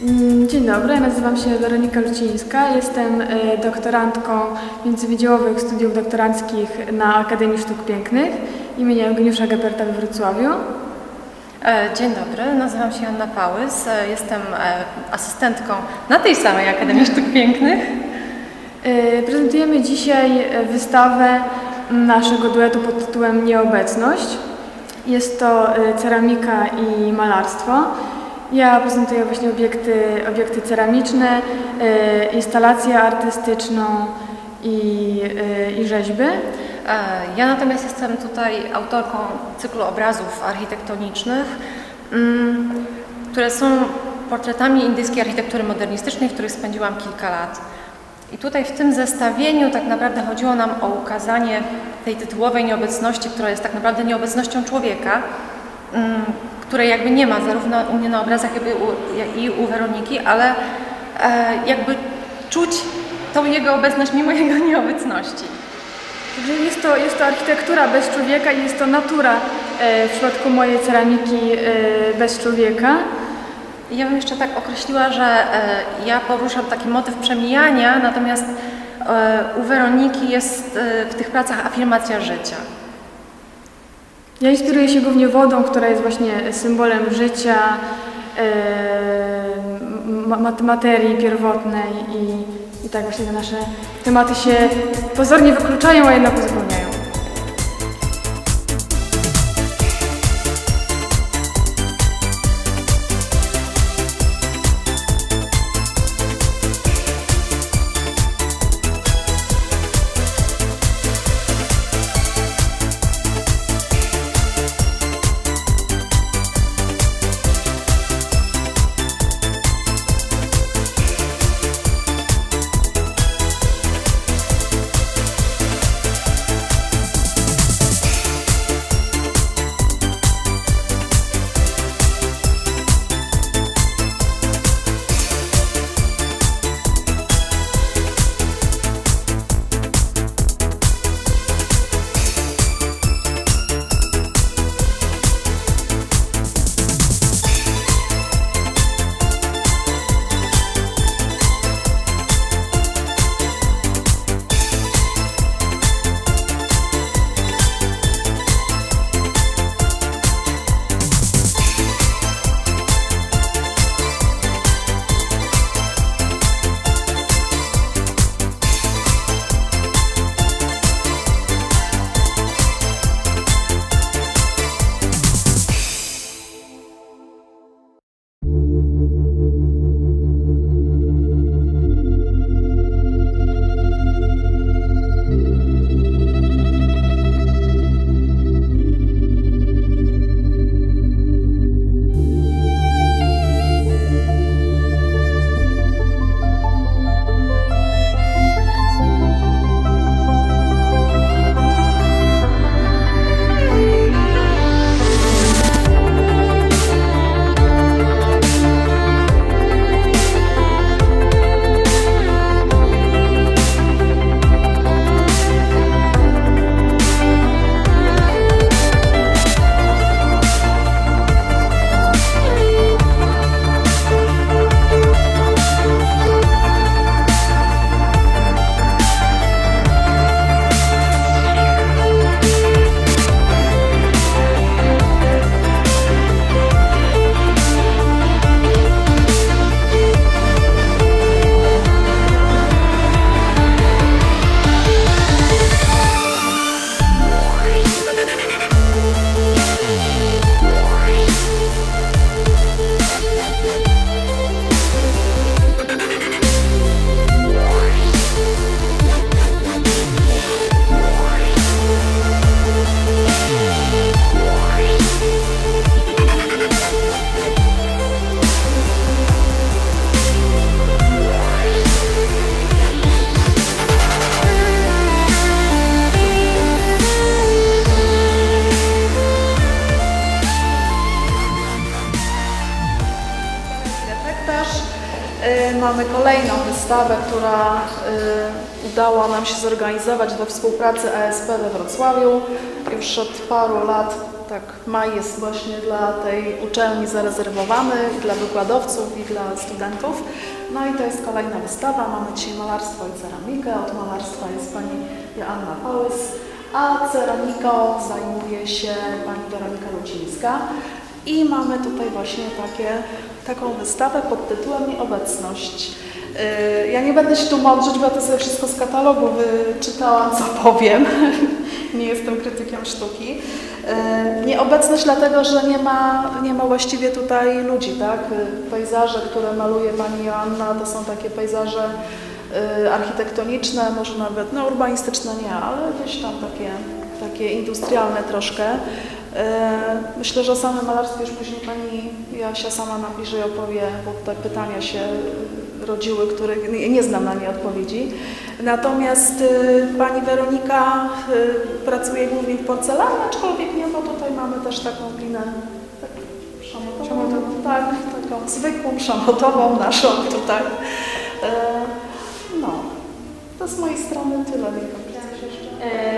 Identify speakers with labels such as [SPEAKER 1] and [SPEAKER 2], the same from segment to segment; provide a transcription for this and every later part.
[SPEAKER 1] dobry, ja nazywam się Weronika Lucińska. Jestem e, doktorantką międzywydziałowych studiów doktoranckich na Akademii Sztuk Pięknych imienia Eugeniusza Geperta we Wrocławiu.
[SPEAKER 2] E, Dzień dobry, nazywam się Anna Pałys, e, jestem asystentką na tej samej Akademii Sztuk Pięknych.
[SPEAKER 1] Prezentujemy dzisiaj wystawę naszego duetu pod tytułem Nieobecność. Jest to ceramika i malarstwo. Ja prezentuję właśnie obiekty, obiekty ceramiczne, e, instalację artystyczną i, e, i rzeźby.
[SPEAKER 2] E, Ja natomiast jestem tutaj autorką cyklu obrazów architektonicznych, mm, które są portretami indyjskiej architektury modernistycznej, w których spędziłam kilka lat. I tutaj w tym zestawieniu tak naprawdę chodziło nam o ukazanie tej tytułowej nieobecności, która jest tak naprawdę nieobecnością człowieka, mm, której jakby nie ma zarówno u mnie na obrazach, jakby u, jak i u Weroniki, ale e, jakby czuć tą jego obecność mimo jego nieobecności.
[SPEAKER 1] Także jest to, jest to architektura bez człowieka i jest to natura e, w przypadku mojej ceramiki e, bez człowieka.
[SPEAKER 2] Ja bym jeszcze tak określiła, że e, ja poruszam taki motyw przemijania, natomiast e, u Weroniki jest e, w tych pracach afirmacja życia.
[SPEAKER 1] Ja inspiruję się głównie wodą, która jest właśnie symbolem życia, ma- mat- materii pierwotnej i, i tak właśnie te nasze tematy się pozornie wykluczają, a jednak uzupełniają.
[SPEAKER 3] Mamy kolejną wystawę, która y, udało nam się zorganizować we współpracy ASP we Wrocławiu. Już od paru lat tak maj jest właśnie dla tej uczelni zarezerwowany i dla wykładowców i dla studentów. No i to jest kolejna wystawa. Mamy dzisiaj malarstwo i ceramikę. Od malarstwa jest pani Joanna Pałys, a ceramiką zajmuje się pani Weronika Lucińska. I mamy tutaj właśnie takie, taką wystawę pod tytułem Nieobecność. Yy, Ja nie będę się tu mądrzyć, bo ja to sobie wszystko z katalogu wyczytałam, co powiem. nie jestem krytykiem sztuki. Yy, Nieobecność dlatego, że nie ma, nie ma właściwie tutaj ludzi, tak? Yy, Pejzaże, które maluje pani Joanna, to są takie pejzaże architektoniczne, może nawet, no urbanistyczne nie, ale gdzieś tam takie, takie industrialne troszkę. E, Myślę, że o samym malarstwie już później pani Jasia sama nam bliżej opowie, bo te pytania się rodziły, których nie, znam na nie odpowiedzi. Natomiast e, pani Weronika e, pracuje głównie w porcelanie, aczkolwiek nie, bo tutaj mamy też taką glinę tak, Szamotową. tak, taką zwykłą szamotową naszą tutaj. E, No, to z mojej strony tyle.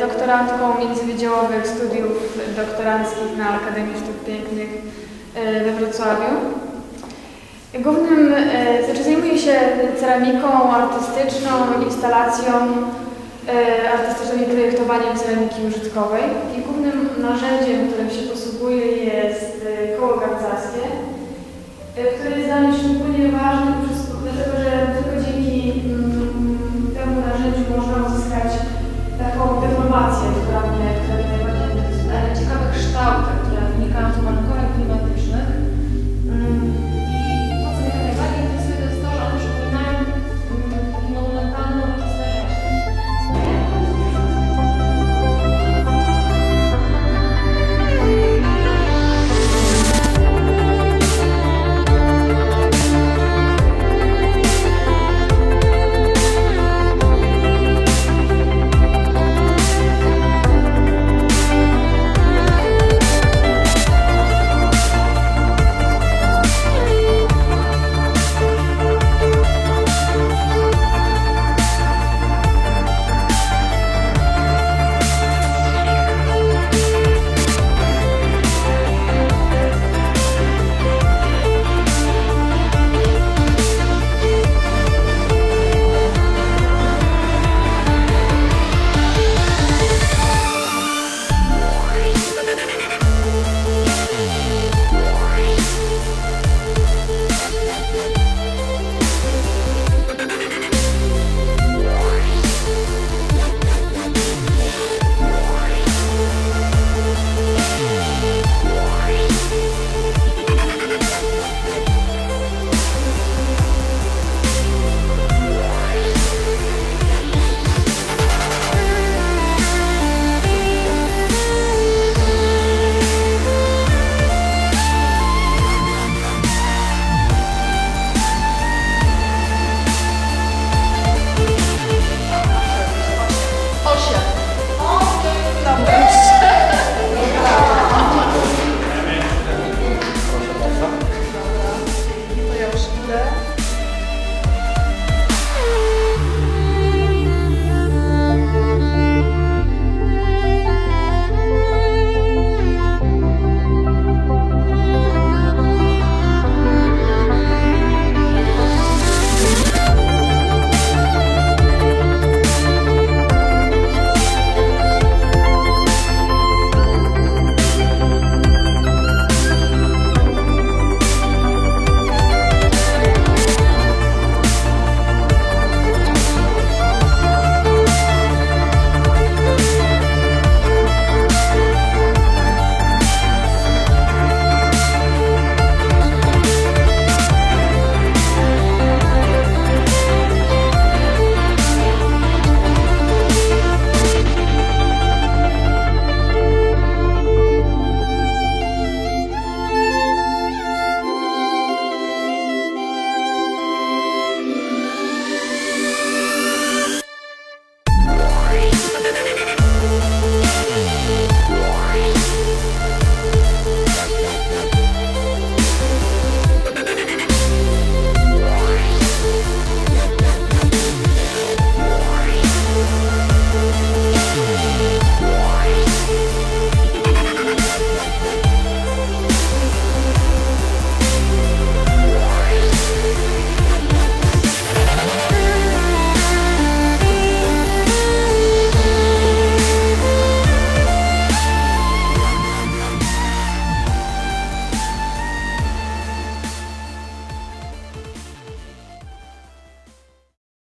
[SPEAKER 1] Doktorantką międzywydziałowych studiów doktoranckich na Akademii Sztuk Pięknych e, we Wrocławiu. Głównym, e, znaczy zajmuję się ceramiką artystyczną, instalacją e, artystyczną i projektowaniem ceramiki użytkowej. I głównym narzędziem, którym się posługuję jest e, koło garcarskie, e, które jest dla mnie szczególnie ważne,